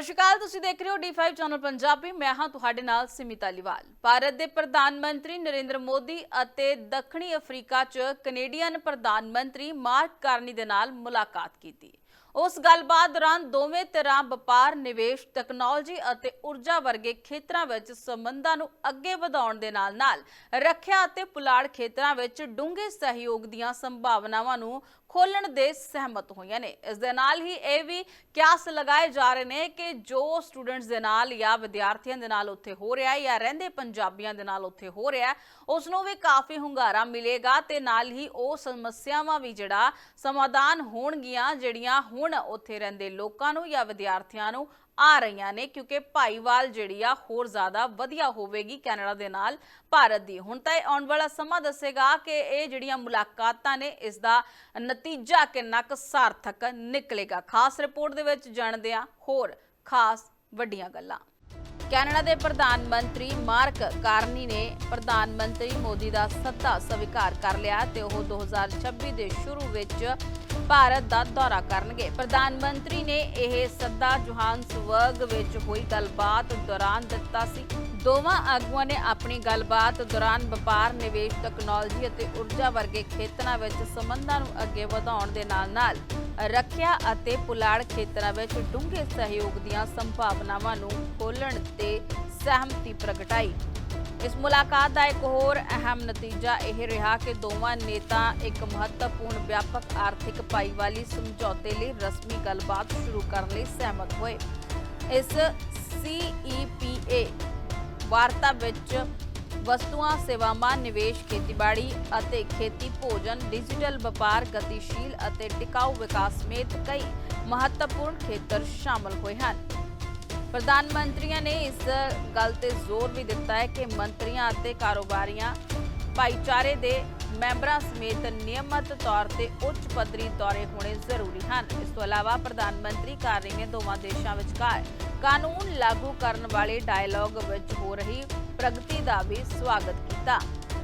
ਸਤਿ ਸ਼੍ਰੀ ਅਕਾਲ, ਤੁਸੀਂ ਦੇਖ ਰਹੇ ਹੋ D5 ਚੈਨਲ ਪੰਜਾਬੀ। ਮੈਂ ਹਾਂ ਤੁਹਾਡੇ ਨਾਲ ਸਿਮਿਤਾ ਲਿਵਾਲ। ਭਾਰਤ ਦੇ ਪ੍ਰਧਾਨ ਮੰਤਰੀ ਨਰਿੰਦਰ ਮੋਦੀ ਅਤੇ ਦੱਖਣੀ ਅਫਰੀਕਾ 'ਚ ਕੈਨੇਡੀਅਨ ਪ੍ਰਧਾਨ ਮੰਤਰੀ ਮਾਰਕ ਕਾਰਨੀ ਦੇ ਨਾਲ ਮੁਲਾਕਾਤ ਕੀਤੀ। ਉਸ ਗੱਲਬਾਤ ਦੌਰਾਨ ਦੋਵੇਂ ਧਿਰਾਂ ਵਪਾਰ, ਨਿਵੇਸ਼ ਟੈਕਨੋਲੋਜੀ ਅਤੇ ਊਰਜਾ ਵਰਗੇ ਖੇਤਰਾਂ ਵਿੱਚ ਸੰਬੰਧਾਂ ਨੂੰ ਅੱਗੇ ਵਧਾਉਣ ਦੇ ਨਾਲ-ਨਾਲ ਰੱਖਿਆ ਅਤੇ ਪੁਲਾੜ ਖੇਤਰਾਂ ਵਿੱਚ ਡੂੰਘੇ ਸਹਿਯੋਗ ਦੀਆਂ ਸੰਭਾਵਨਾਵਾਂ ਨੂੰ ਖੋਲਣ ਦੇ ਸਹਿਮਤ ਹੋਈਆਂ ਨੇ। ਇਸ ਦੇ ਨਾਲ ਹੀ ਇਹ ਵੀ ਕਿਆਸ ਲਗਾਏ ਜਾ ਰਹੇ ਨੇ ਕਿ ਜੋ ਸਟੂਡੈਂਟਸ ਦੇ ਨਾਲ ਜਾਂ ਵਿਦਿਆਰਥੀਆਂ ਦੇ ਨਾਲ ਉੱਥੇ ਹੋ ਰਿਹਾ ਹੈ ਜਾਂ ਰਹਿੰਦੇ ਪੰਜਾਬੀਆਂ ਦੇ ਨਾਲ ਉੱਥੇ ਹੋ ਰਿਹਾ ਹੈ ਉਸ ਨੂੰ ਵੀ ਕਾਫੀ ਹੁੰਗਾਰਾ ਮਿਲੇਗਾ ਤੇ ਨਾਲ ਹੀ ਉਹ ਸਮੱਸਿਆਵਾਂ ਵੀ ਜਿਹੜਾ ਸਮਾਧਾਨ ਹੋਣਗੀਆਂ ਜਿਹੜੀਆਂ ਹੁਣ ਉੱਥੇ ਰਹਿੰਦੇ ਲੋਕਾਂ ਨੂੰ ਜਾਂ ਵਿਦਿਆਰਥੀਆਂ ਨੂੰ ਆ ਰਹੀਆਂ ਨੇ, ਕਿਉਂਕਿ ਭਾਈਵਾਲ ਜਿਹੜੀ ਆ ਹੋਰ ਜ਼ਿਆਦਾ ਵਧੀਆ ਹੋਵੇਗੀ ਕੈਨੇਡਾ ਦੇ ਨਾਲ ਭਾਰਤ ਦੀ। ਹੁਣ ਤਾਂ ਇਹ ਆਉਣ ਵਾਲਾ ਸਮਾਂ ਦੱਸੇਗਾ ਕਿ ਇਹ ਜਿਹੜੀਆਂ ਮੁਲਾਕਾਤਾਂ ਨੇ, ਇਸ ਦਾ ਨਤੀਜਾ ਕਿੰਨਾ ਕੁ ਸਾਰਥਕ ਨਿਕਲੇਗਾ। ਖਾਸ ਰਿਪੋਰਟ ਦੇ ਵਿੱਚ ਜਾਣਦੇ ਆ ਹੋਰ ਖਾਸ ਵੱਡੀਆਂ ਗੱਲਾਂ। ਕੈਨੇਡਾ ਦੇ ਪ੍ਰਧਾਨ ਮੰਤਰੀ ਮਾਰਕ ਕਾਰਨੀ ਨੇ ਪ੍ਰਧਾਨ ਮੰਤਰੀ ਮੋਦੀ ਦਾ ਸੱਦਾ ਸਵੀਕਾਰ ਕਰ ਲਿਆ ਤੇ ਉਹ 2026 ਦੇ ਸ਼ੁਰੂ ਵਿੱਚ ਭਾਰਤ ਦਾ ਦੌਰਾ ਕਰਨਗੇ। ਪ੍ਰਧਾਨ ਮੰਤਰੀ ਨੇ ਇਹ ਸੱਦਾ ਜੋਹਾਨਸਬਰਗ ਵਿੱਚ ਹੋਈ ਗੱਲਬਾਤ ਦੌਰਾਨ ਦਿੱਤਾ ਸੀ। ਦੋਵਾਂ ਆਗੂਆਂ ਨੇ ਆਪਣੀ ਗੱਲਬਾਤ ਦੌਰਾਨ ਵਪਾਰ, ਨਿਵੇਸ਼ ਤਕਨਾਲੋਜੀ ਅਤੇ ਊਰਜਾ ਵਰਗੇ ਖੇਤਰਾਂ ਵਿੱਚ ਸੰਬੰਧਾਂ ਨੂੰ ਅੱਗੇ ਵਧਾਉਣ ਦੇ ਨਾਲ-ਨਾਲ ਰੱਖਿਆ ਅਤੇ ਪੁਲਾੜ ਖੇਤਰਾਂ ਵਿੱਚ ਡੂੰਘੇ ਸਹਿਯੋਗ ਦੀਆਂ ਸੰਭਾਵਨਾਵਾਂ ਨੂੰ ਖੋਲ੍ਹਣ ਤੇ ਸਹਿਮਤੀ ਪ੍ਰਗਟਾਈ। ਇਸ ਮੁਲਾਕਾਤ ਦਾ ਇੱਕ ਹੋਰ ਅਹਿਮ ਨਤੀਜਾ ਇਹ ਰਿਹਾ ਕਿ ਦੋਵਾਂ ਨੇਤਾ ਇੱਕ ਮਹੱਤਵਪੂਰਨ ਵਿਆਪਕ ਆਰਥਿਕ ਭਾਈਵਾਲੀ ਸਮਝੌਤੇ ਲਈ ਰਸਮੀ ਗੱਲਬਾਤ ਸ਼ੁਰੂ ਕਰਨ ਲਈ ਸਹਿਮਤ ਹੋਏ। ਇਸ CEPA ਵਾਰਤਾ ਵਿੱਚ ਵਸਤੂਆਂ, ਸੇਵਾਵਾਂ, ਨਿਵੇਸ਼, ਖੇਤੀਬਾੜੀ ਅਤੇ ਖੇਤੀ ਭੋਜਨ, ਡਿਜੀਟਲ ਵਪਾਰ, ਗਤੀਸ਼ੀਲ ਅਤੇ ਟਿਕਾਊ ਵਿਕਾਸ ਸਮੇਤ ਕਈ ਮਹੱਤਵਪੂਰਨ ਖੇਤਰ ਸ਼ਾਮਲ ਹੋਏ ਹਨ। ਪ੍ਰਧਾਨ ਮੰਤਰੀਆਂ ਨੇ ਇਸ ਗੱਲ ਤੇ ਜ਼ੋਰ ਵੀ ਦਿੱਤਾ ਹੈ ਕਿ ਮੰਤਰੀਆਂ ਅਤੇ ਕਾਰੋਬਾਰੀਆਂ ਭਾਈਚਾਰੇ ਦੇ ਮੈਂਬਰਾਂ ਸਮੇਤ ਨਿਯਮਤ ਤੌਰ ਤੇ ਉੱਚ ਪੱਧਰੀ ਦੌਰੇ ਹੋਣੇ ਜ਼ਰੂਰੀ ਹਨ। ਇਸ ਤੋਂ ਇਲਾਵਾ ਪ੍ਰਧਾਨ ਮੰਤਰੀ ਕਾਰਨੀ ਨੇ ਦੋਵਾਂ ਦੇਸ਼ਾਂ ਵਿਚਕਾਰ ਕਾਨੂੰਨ ਲਾਗੂ ਕਰਨ ਵਾਲੇ ਡਾਇਲਾਗ ਵਿੱਚ ਹੋ ਰਹੀ ਪ੍ਰਗਤੀ ਦਾ ਵੀ ਸਵਾਗਤ ਕੀਤਾ।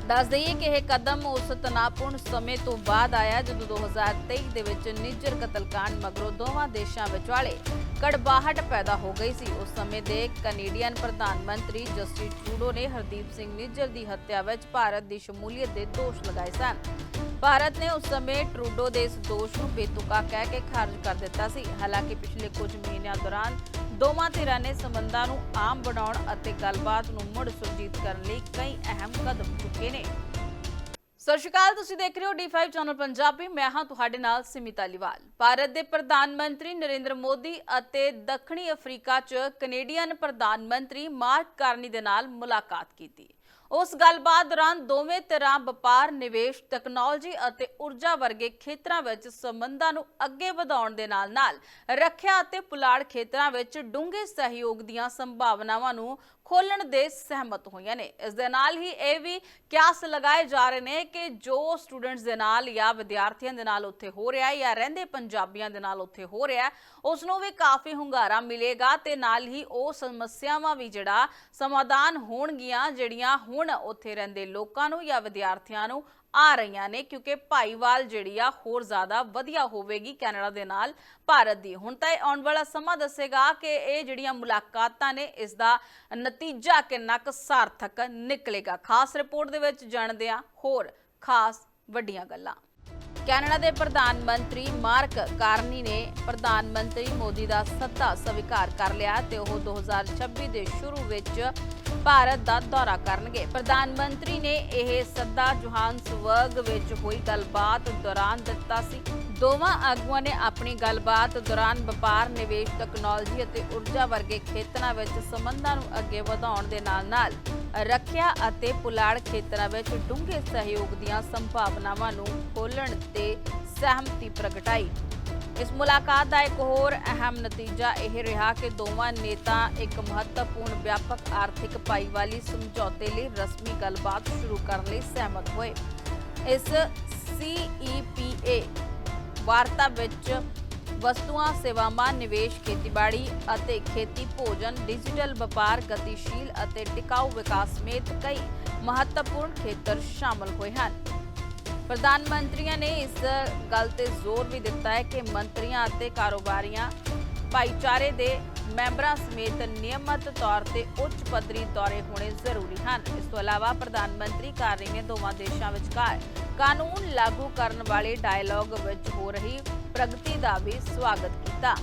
ਦੱਸ ਦਈਏ ਕਿ ਇਹ ਕਦਮ ਉਸ ਤਣਾਅਪੂਰਨ ਸਮੇਂ ਤੋਂ ਬਾਅਦ ਆਇਆ ਜਦੋਂ 2023 ਦੇ ਵਿੱਚ ਨਿੱਜਰ ਕਤਲकांड ਮਗਰੋਂ ਦੋਵਾਂ ਦੇਸ਼ਾਂ ਵਿਚਾਲੇ ਕੜਬਾਹਟ ਪੈਦਾ ਹੋ ਗਈ ਸੀ। ਉਸ ਸਮੇਂ ਦੇ ਕੈਨੇਡੀਅਨ ਪ੍ਰਧਾਨ ਮੰਤਰੀ ਜਸਟਿਨ ਟਰੂਡੋ ਨੇ ਹਰਦੀਪ ਸਿੰਘ ਨਿੱਜਰ ਦੀ ਹੱਤਿਆ ਵਿੱਚ ਭਾਰਤ ਦੀ ਸ਼ਮੂਲੀਅਤ ਦੇ ਦੋਸ਼ ਲਗਾਏ ਸਨ। ਭਾਰਤ ਨੇ ਉਸ ਸਮੇਂ ਟਰੂਡੋ ਦੇ ਇਸ ਦੋਸ਼ ਨੂੰ ਬੇਤੁਕਾ ਕਹਿ ਕੇ ਖਾਰਜ ਕਰ ਦਿੱਤਾ ਸੀ। ਹਾਲਾਂਕਿ ਪਿਛਲੇ ਕੁਝ ਮਹੀਨਿਆਂ ਦੌਰਾਨ ਦੋਵਾਂ ਧਿਰਾਂ ਨੇ ਸੰਬੰਧਾਂ ਨੂੰ ਆਮ ਬਣਾਉਣ ਅਤੇ ਗੱਲਬਾਤ ਨੂੰ ਮੁੜ ਸੁਰਜੀਤ ਕਰਨ ਲਈ ਕਈ ਅਹਿਮ ਕਦਮ ਚੁੱਕੇ ਨੇ। ਸਤਿ ਸ਼੍ਰੀ ਅਕਾਲ, ਤੁਸੀਂ ਦੇਖ ਰਹੇ ਹੋ D5 ਚੈਨਲ ਪੰਜਾਬੀ। ਮੈਂ ਹਾਂ ਤੁਹਾਡੇ ਨਾਲ ਸਿਮਿਤਾ ਲਿਵਾਲ। ਭਾਰਤ ਦੇ ਪ੍ਰਧਾਨ ਮੰਤਰੀ ਨਰਿੰਦਰ ਮੋਦੀ ਅਤੇ ਦੱਖਣੀ ਅਫਰੀਕਾ 'ਚ ਕੈਨੇਡੀਅਨ ਪ੍ਰਧਾਨ ਮੰਤਰੀ ਮਾਰਕ ਕਾਰਨੀ ਦੇ ਨਾਲ ਮੁਲਾਕਾਤ ਕੀਤੀ। ਉਸ ਗੱਲਬਾਤ ਦੌਰਾਨ ਦੋਵੇਂ ਧਿਰਾਂ ਵਪਾਰ, ਨਿਵੇਸ਼ ਟੈਕਨੋਲੋਜੀ ਅਤੇ ਊਰਜਾ ਵਰਗੇ ਖੇਤਰਾਂ ਵਿੱਚ ਸੰਬੰਧਾਂ ਨੂੰ ਅੱਗੇ ਵਧਾਉਣ ਦੇ ਨਾਲ-ਨਾਲ ਰੱਖਿਆ ਅਤੇ ਪੁਲਾੜ ਖੇਤਰਾਂ ਵਿੱਚ ਡੂੰਘੇ ਸਹਿਯੋਗ ਦੀਆਂ ਸੰਭਾਵਨਾਵਾਂ ਨੂੰ ਖੋਲਣ ਦੇ ਸਹਿਮਤ ਹੋਈਆਂ ਨੇ। ਇਸ ਦੇ ਨਾਲ ਹੀ ਇਹ ਵੀ ਕਿਆਸ ਲਗਾਏ ਜਾ ਰਹੇ ਨੇ ਕਿ ਜੋ ਸਟੂਡੈਂਟਸ ਦੇ ਨਾਲ ਜਾਂ ਵਿਦਿਆਰਥੀਆਂ ਦੇ ਨਾਲ ਉੱਥੇ ਹੋ ਰਿਹਾ ਹੈ ਜਾਂ ਰਹਿੰਦੇ ਪੰਜਾਬੀਆਂ ਦੇ ਨਾਲ ਉੱਥੇ ਹੋ ਰਿਹਾ ਹੈ ਉਸ ਨੂੰ ਵੀ ਕਾਫੀ ਹੁੰਗਾਰਾ ਮਿਲੇਗਾ ਤੇ ਨਾਲ ਹੀ ਉਹ ਸਮੱਸਿਆਵਾਂ ਵੀ ਜਿਹੜਾ ਸਮਾਧਾਨ ਹੋਣਗੀਆਂ ਜਿਹੜੀਆਂ ਹੁਣ ਉੱਥੇ ਰਹਿੰਦੇ ਲੋਕਾਂ ਨੂੰ ਜਾਂ ਵਿਦਿਆਰਥੀਆਂ ਨੂੰ ਆ ਰਹੀਆਂ ਨੇ, ਕਿਉਂਕਿ ਭਾਈਵਾਲ ਜਿਹੜੀ ਆ ਹੋਰ ਜ਼ਿਆਦਾ ਵਧੀਆ ਹੋਵੇਗੀ ਕੈਨੇਡਾ ਦੇ ਨਾਲ ਭਾਰਤ ਦੀ। ਹੁਣ ਤਾਂ ਇਹ ਆਉਣ ਵਾਲਾ ਸਮਾਂ ਦੱਸੇਗਾ ਕਿ ਇਹ ਜਿਹੜੀਆਂ ਮੁਲਾਕਾਤਾਂ ਨੇ, ਇਸ ਦਾ ਨਤੀਜਾ ਕਿੰਨਾ ਕੁ ਸਾਰਥਕ ਨਿਕਲੇਗਾ। ਖਾਸ ਰਿਪੋਰਟ ਦੇ ਵਿੱਚ ਜਾਣਦੇ ਆ ਹੋਰ ਖਾਸ ਵੱਡੀਆਂ ਗੱਲਾਂ। ਕੈਨੇਡਾ ਦੇ ਪ੍ਰਧਾਨ ਮੰਤਰੀ ਮਾਰਕ ਕਾਰਨੀ ਨੇ ਪ੍ਰਧਾਨ ਮੰਤਰੀ ਮੋਦੀ ਦਾ ਸੱਦਾ ਸਵੀਕਾਰ ਕਰ ਲਿਆ ਤੇ ਉਹ 2026 ਦੇ ਸ਼ੁਰੂ ਵਿੱਚ ਭਾਰਤ ਦਾ ਦੌਰਾ ਕਰਨਗੇ। ਪ੍ਰਧਾਨ ਮੰਤਰੀ ਨੇ ਇਹ ਸੱਦਾ ਜੋਹਾਨਸਬਰਗ ਵਿੱਚ ਹੋਈ ਗੱਲਬਾਤ ਦੌਰਾਨ ਦਿੱਤਾ ਸੀ। ਦੋਵਾਂ ਆਗੂਆਂ ਨੇ ਆਪਣੀ ਗੱਲਬਾਤ ਦੌਰਾਨ ਵਪਾਰ, ਨਿਵੇਸ਼, ਟੈਕਨੋਲੋਜੀ ਅਤੇ ਊਰਜਾ ਵਰਗੇ ਖੇਤਰਾਂ ਵਿੱਚ ਸੰਬੰਧਾਂ ਨੂੰ ਅੱਗੇ ਵਧਾਉਣ ਦੇ ਨਾਲ-ਨਾਲ ਰੱਖਿਆ ਅਤੇ ਪੁਲਾੜ ਖੇਤਰਾਂ ਵਿੱਚ ਡੂੰਘੇ ਸਹਿਯੋਗ ਦੀਆਂ ਸੰਭਾਵਨਾਵਾਂ ਨੂੰ ਖੋਲ੍ਹਣ ਤੇ ਸਹਿਮਤੀ ਪ੍ਰਗਟਾਈ। ਇਸ ਮੁਲਾਕਾਤ ਦਾ ਇੱਕ ਹੋਰ ਅਹਿਮ ਨਤੀਜਾ ਇਹ ਰਿਹਾ ਕਿ ਦੋਵਾਂ ਨੇਤਾ ਇੱਕ ਮਹੱਤਵਪੂਰਨ ਵਿਆਪਕ ਆਰਥਿਕ ਭਾਈਵਾਲੀ ਸਮਝੌਤੇ ਲਈ ਰਸਮੀ ਗੱਲਬਾਤ ਸ਼ੁਰੂ ਕਰਨ ਲਈ ਸਹਿਮਤ ਹੋਏ। ਇਸ CEPA ਵਾਰਤਾ ਵਿੱਚ ਵਸਤੂਆਂ, ਸੇਵਾਵਾਂ, ਨਿਵੇਸ਼, ਖੇਤੀਬਾੜੀ ਅਤੇ ਖੇਤੀ, ਭੋਜਨ, ਡਿਜੀਟਲ ਵਪਾਰ, ਗਤੀਸ਼ੀਲ ਅਤੇ ਟਿਕਾਊ ਵਿਕਾਸ ਸਮੇਤ ਕਈ ਮਹੱਤਵਪੂਰਨ ਖੇਤਰ ਸ਼ਾਮਲ ਹੋਏ ਹਨ। ਪ੍ਰਧਾਨ ਮੰਤਰੀਆਂ ਨੇ ਇਸ ਗੱਲ ਤੇ ਜ਼ੋਰ ਵੀ ਦਿੱਤਾ ਹੈ ਕਿ ਮੰਤਰੀਆਂ ਅਤੇ ਕਾਰੋਬਾਰੀਆਂ ਭਾਈਚਾਰੇ ਦੇ ਮੈਂਬਰਾਂ ਸਮੇਤ ਨਿਯਮਤ ਤੌਰ ਤੇ ਉੱਚ ਪੱਧਰੀ ਦੌਰੇ ਹੋਣੇ ਜ਼ਰੂਰੀ ਹਨ। ਇਸ ਤੋਂ ਇਲਾਵਾ ਪ੍ਰਧਾਨ ਮੰਤਰੀ ਕਾਰੀ ਨੇ ਦੋਵਾਂ ਦੇਸ਼ਾਂ ਵਿਚਕਾਰ ਕਾਨੂੰਨ ਲਾਗੂ ਕਰਨ ਵਾਲੇ ਡਾਇਲਾਗ ਵਿੱਚ ਹੋ ਰਹੀ ਪ੍ਰਗਤੀ ਦਾ ਵੀ ਸਵਾਗਤ ਕੀਤਾ।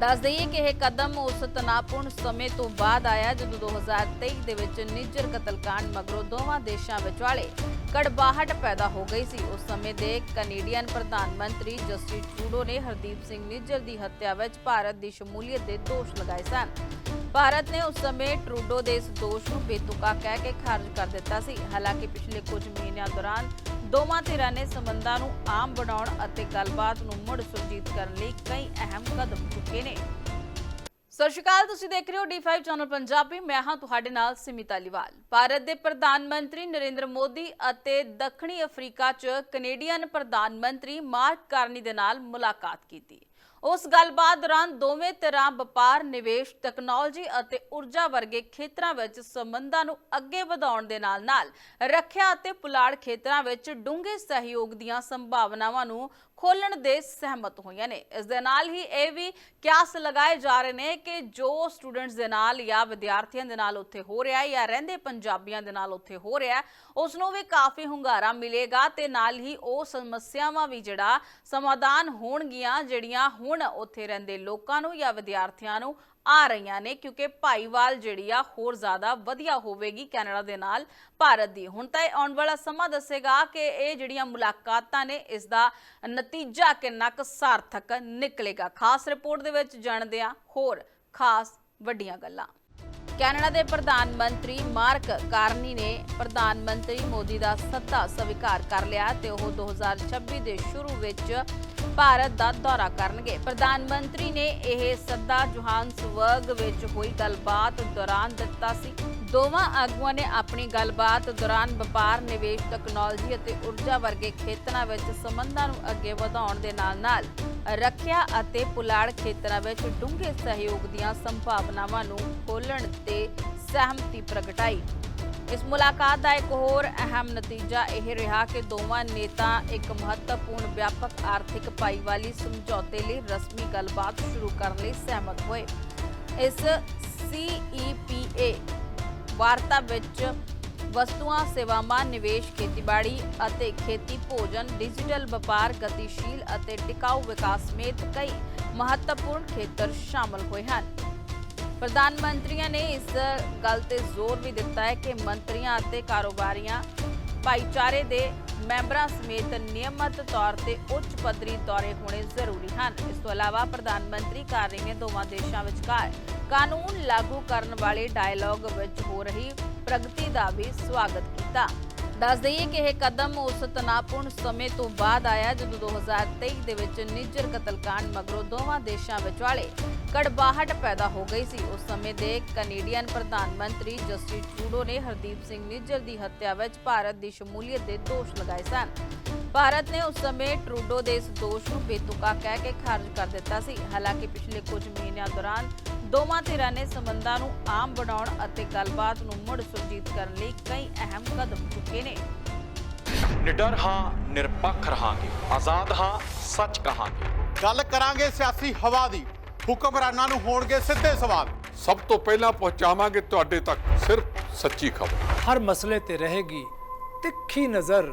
ਦੱਸ ਦਈਏ ਕਿ ਇਹ ਕਦਮ ਉਸ ਤਣਾਅਪੂਰਨ ਸਮੇਂ ਤੋਂ ਬਾਅਦ ਆਇਆ ਜਦੋਂ 2023 ਦੇ ਵਿੱਚ ਨਿੱਜਰ ਕਤਲकांड ਮਗਰੋਂ ਦੋਵਾਂ ਦੇਸ਼ਾਂ ਵਿਚਾਲੇ ਕੜਬਾਹਟ ਪੈਦਾ ਹੋ ਗਈ ਸੀ। ਉਸ ਸਮੇਂ ਦੇ ਕੈਨੇਡੀਅਨ ਪ੍ਰਧਾਨ ਮੰਤਰੀ ਜਸਟਿਨ ਟਰੂਡੋ ਨੇ ਹਰਦੀਪ ਸਿੰਘ ਨਿੱਜਰ ਦੀ ਹੱਤਿਆ ਵਿੱਚ ਭਾਰਤ ਦੀ ਸ਼ਮੂਲੀਅਤ ਦੇ ਦੋਸ਼ ਲਗਾਏ ਸਨ। ਭਾਰਤ ਨੇ ਉਸ ਸਮੇਂ ਟਰੂਡੋ ਦੇ ਇਸ ਦੋਸ਼ ਨੂੰ ਬੇਤੁਕਾ ਕਹਿ ਕੇ ਖਾਰਜ ਕਰ ਦਿੱਤਾ ਸੀ। ਹਾਲਾਂਕਿ ਪਿਛਲੇ ਕੁਝ ਮਹੀਨਿਆਂ ਦੌਰਾਨ ਦੋਵਾਂ ਧਿਰਾਂ ਨੇ ਸੰਬੰਧਾਂ ਨੂੰ ਆਮ ਬਣਾਉਣ ਅਤੇ ਗੱਲਬਾਤ ਨੂੰ ਮੁੜ ਸੁਰਜੀਤ ਕਰਨ ਲਈ ਕਈ ਅਹਿਮ ਕਦਮ ਚੁੱਕੇ ਨੇ। ਸਤਿ ਸ਼੍ਰੀ ਅਕਾਲ, ਤੁਸੀਂ ਦੇਖ ਰਹੇ ਹੋ D5 ਚੈਨਲ ਪੰਜਾਬੀ। ਮੈਂ ਹਾਂ ਤੁਹਾਡੇ ਨਾਲ ਸਿਮਿਤਾ ਲਿਵਾਲ। ਭਾਰਤ ਦੇ ਪ੍ਰਧਾਨ ਮੰਤਰੀ ਨਰਿੰਦਰ ਮੋਦੀ ਅਤੇ ਦੱਖਣੀ ਅਫਰੀਕਾ 'ਚ ਕੈਨੇਡੀਅਨ ਪ੍ਰਧਾਨ ਮੰਤਰੀ ਮਾਰਕ ਕਾਰਨੀ ਦੇ ਨਾਲ ਮੁਲਾਕਾਤ ਕੀਤੀ। ਉਸ ਗੱਲਬਾਤ ਦੌਰਾਨ ਦੋਵੇਂ ਧਿਰਾਂ ਵਪਾਰ, ਨਿਵੇਸ਼, ਟੈਕਨੋਲੋਜੀ ਅਤੇ ਊਰਜਾ ਵਰਗੇ ਖੇਤਰਾਂ ਵਿੱਚ ਸੰਬੰਧਾਂ ਨੂੰ ਅੱਗੇ ਵਧਾਉਣ ਦੇ ਨਾਲ-ਨਾਲ ਰੱਖਿਆ ਅਤੇ ਪੁਲਾੜ ਖੇਤਰਾਂ ਵਿੱਚ ਡੂੰਘੇ ਸਹਿਯੋਗ ਦੀਆਂ ਸੰਭਾਵਨਾਵਾਂ ਨੂੰ ਖੋਲਣ ਦੇ ਸਹਿਮਤ ਹੋਈਆਂ ਨੇ। ਇਸ ਦੇ ਨਾਲ ਹੀ ਇਹ ਵੀ ਕਿਆਸ ਲਗਾਏ ਜਾ ਰਹੇ ਨੇ ਕਿ ਜੋ ਸਟੂਡੈਂਟਸ ਦੇ ਨਾਲ ਜਾਂ ਵਿਦਿਆਰਥੀਆਂ ਦੇ ਨਾਲ ਉੱਥੇ ਹੋ ਰਿਹਾ ਹੈ ਜਾਂ ਰਹਿੰਦੇ ਪੰਜਾਬੀਆਂ ਦੇ ਨਾਲ ਉੱਥੇ ਹੋ ਰਿਹਾ ਹੈ ਉਸ ਨੂੰ ਵੀ ਕਾਫੀ ਹੁੰਗਾਰਾ ਮਿਲੇਗਾ ਤੇ ਨਾਲ ਹੀ ਉਹ ਸਮੱਸਿਆਵਾਂ ਵੀ ਜਿਹੜਾ ਸਮਾਧਾਨ ਹੋਣਗੀਆਂ ਜਿਹੜੀਆਂ ਹੁਣ ਉੱਥੇ ਰਹਿੰਦੇ ਲੋਕਾਂ ਨੂੰ ਜਾਂ ਵਿਦਿਆਰਥੀਆਂ ਨੂੰ ਆ ਰਹੀਆਂ ਨੇ, ਕਿਉਂਕਿ ਭਾਈਵਾਲ ਜਿਹੜੀ ਆ ਹੋਰ ਜ਼ਿਆਦਾ ਵਧੀਆ ਹੋਵੇਗੀ ਕੈਨੇਡਾ ਦੇ ਨਾਲ ਭਾਰਤ ਦੀ। ਹੁਣ ਤਾਂ ਇਹ ਆਉਣ ਵਾਲਾ ਸਮਾਂ ਦੱਸੇਗਾ ਕਿ ਇਹ ਜਿਹੜੀਆਂ ਮੁਲਾਕਾਤਾਂ ਨੇ, ਇਸ ਦਾ ਨਤੀਜਾ ਕਿੰਨਾ ਕੁ ਸਾਰਥਕ ਨਿਕਲੇਗਾ। ਖਾਸ ਰਿਪੋਰਟ ਦੇ ਵਿੱਚ ਜਾਣਦੇ ਆ ਹੋਰ ਖਾਸ ਵੱਡੀਆਂ ਗੱਲਾਂ। ਕੈਨੇਡਾ ਦੇ ਪ੍ਰਧਾਨ ਮੰਤਰੀ ਮਾਰਕ ਕਾਰਨੀ ਨੇ ਪ੍ਰਧਾਨ ਮੰਤਰੀ ਮੋਦੀ ਦਾ ਸੱਦਾ ਸਵੀਕਾਰ ਕਰ ਲਿਆ ਤੇ ਉਹ 2026 ਦੇ ਸ਼ੁਰੂ ਵਿੱਚ ਭਾਰਤ ਦਾ ਦੌਰਾ ਕਰਨਗੇ। ਪ੍ਰਧਾਨ ਮੰਤਰੀ ਨੇ ਇਹ ਸੱਦਾ ਜੋਹਾਨਸਬਰਗ ਵਿੱਚ ਹੋਈ ਗੱਲਬਾਤ ਦੌਰਾਨ ਦਿੱਤਾ ਸੀ। ਦੋਵਾਂ ਆਗੂਆਂ ਨੇ ਆਪਣੀ ਗੱਲਬਾਤ ਦੌਰਾਨ ਵਪਾਰ, ਨਿਵੇਸ਼ ਤਕਨਾਲੋਜੀ ਅਤੇ ਊਰਜਾ ਵਰਗੇ ਖੇਤਰਾਂ ਵਿੱਚ ਸੰਬੰਧਾਂ ਨੂੰ ਅੱਗੇ ਵਧਾਉਣ ਦੇ ਨਾਲ-ਨਾਲ ਰੱਖਿਆ ਅਤੇ ਪੁਲਾੜ ਖੇਤਰਾਂ ਵਿੱਚ ਡੂੰਘੇ ਸਹਿਯੋਗ ਦੀਆਂ ਸੰਭਾਵਨਾਵਾਂ ਨੂੰ ਖੋਲ੍ਹਣ ਤੇ ਸਹਿਮਤੀ ਪ੍ਰਗਟਾਈ। ਇਸ ਮੁਲਾਕਾਤ ਦਾ ਇੱਕ ਹੋਰ ਅਹਿਮ ਨਤੀਜਾ ਇਹ ਰਿਹਾ ਕਿ ਦੋਵਾਂ ਨੇਤਾ ਇੱਕ ਮਹੱਤਵਪੂਰਨ ਵਿਆਪਕ ਆਰਥਿਕ ਭਾਈਵਾਲੀ ਸਮਝੌਤੇ ਲਈ ਰਸਮੀ ਗੱਲਬਾਤ ਸ਼ੁਰੂ ਕਰਨ ਲਈ ਸਹਿਮਤ ਹੋਏ। ਇਸ CEPA ਵਾਰਤਾ ਵਿੱਚ ਵਸਤੂਆਂ, ਸੇਵਾਵਾਂ, ਨਿਵੇਸ਼, ਖੇਤੀਬਾੜੀ ਅਤੇ ਖੇਤੀ ਭੋਜਨ, ਡਿਜੀਟਲ ਵਪਾਰ, ਗਤੀਸ਼ੀਲ ਅਤੇ ਟਿਕਾਊ ਵਿਕਾਸ ਸਮੇਤ ਕਈ ਮਹੱਤਵਪੂਰਨ ਖੇਤਰ ਸ਼ਾਮਲ ਹੋਏ ਹਨ। ਪ੍ਰਧਾਨ ਮੰਤਰੀਆਂ ਨੇ ਇਸ ਗੱਲ ਤੇ ਜ਼ੋਰ ਵੀ ਦਿੱਤਾ ਹੈ ਕਿ ਮੰਤਰੀਆਂ ਅਤੇ ਕਾਰੋਬਾਰੀਆਂ ਭਾਈਚਾਰੇ ਦੇ ਮੈਂਬਰਾਂ ਸਮੇਤ ਨਿਯਮਤ ਤੌਰ ਤੇ ਉੱਚ ਪੱਧਰੀ ਦੌਰੇ ਹੋਣੇ ਜ਼ਰੂਰੀ ਹਨ। ਇਸ ਤੋਂ ਇਲਾਵਾ ਪ੍ਰਧਾਨ ਮੰਤਰੀ ਕਾਰੀ ਨੇ ਦੋਵਾਂ ਦੇਸ਼ਾਂ ਵਿਚਕਾਰ ਕਾਨੂੰਨ ਲਾਗੂ ਕਰਨ ਵਾਲੇ ਡਾਇਲਾਗ ਵਿੱਚ ਹੋ ਰਹੀ ਪ੍ਰਗਤੀ ਦਾ ਵੀ ਸਵਾਗਤ ਕੀਤਾ। ਦੱਸ ਦਈਏ ਕਿ ਇਹ ਕਦਮ ਉਸ ਤਣਾਅਪੂਰਨ ਸਮੇਂ ਤੋਂ ਬਾਅਦ ਆਇਆ ਜਦੋਂ 2023 ਦੇ ਵਿੱਚ ਨਿੱਜਰ ਕਤਲकांड ਮਗਰੋਂ ਦੋਵਾਂ ਦੇਸ਼ਾਂ ਵਿਚਾਲੇ ਕੜਬਾਹਟ ਪੈਦਾ ਹੋ ਗਈ ਸੀ। ਉਸ ਸਮੇਂ ਦੇ ਕੈਨੇਡੀਅਨ ਪ੍ਰਧਾਨ ਮੰਤਰੀ ਜਸਟਿਨ ਟਰੂਡੋ ਨੇ ਹਰਦੀਪ ਸਿੰਘ ਨਿੱਜਰ ਦੀ ਹੱਤਿਆ ਵਿੱਚ ਭਾਰਤ ਦੀ ਸ਼ਮੂਲੀਅਤ ਦੇ ਦੋਸ਼ ਲਗਾਏ ਸਨ। ਭਾਰਤ ਨੇ ਉਸ ਸਮੇਂ ਟਰੂਡੋ ਦੇ ਇਸ ਦੋਸ਼ ਨੂੰ ਬੇਤੁਕਾ ਕਹਿ ਕੇ ਖਾਰਜ ਕਰ ਦਿੱਤਾ ਸੀ। ਹਾਲਾਂਕਿ ਪਿਛਲੇ ਕੁਝ ਮਹੀਨਿਆਂ ਦੌਰਾਨ ਦੋਵਾਂ ਧਿਰਾਂ ਨੇ ਸੰਬੰਧਾਂ ਨੂੰ ਆਮ ਬਣਾਉਣ ਅਤੇ ਗੱਲਬਾਤ ਨੂੰ ਮੁੜ ਸੁਰਜੀਤ ਕਰਨ ਲਈ ਕਈ ਅਹਿਮ ਕਦਮ ਚੁੱਕੇ ਨੇ। ਨਿਡਰ ਹਾਂ ਨਿਰਪੱਖ ਰਹਾਂਗੇ। ਆਜ਼ਾਦ ਹਾਂ ਸੱਚ ਕਹਾਂਗੇ। ਗੱਲ ਕਰਾਂਗੇ ਸਿਆਸੀ ਹਵਾ ਦੀ। ਹੁਕਮਰਾਨਾਂ ਨੂੰ ਹੋਣਗੇ ਸਿੱਧੇ ਸਵਾਲ। ਸਭ ਤੋਂ ਪਹਿਲਾਂ ਪਹੁੰਚਾਵਾਂਗੇ ਤੁਹਾਡੇ ਤੱਕ ਸਿਰਫ ਸੱਚੀ ਖਬਰ। ਹਰ ਮਸਲੇ ਤੇ ਰਹੇਗੀ ਤਿੱਖੀ ਨਜ਼ਰ।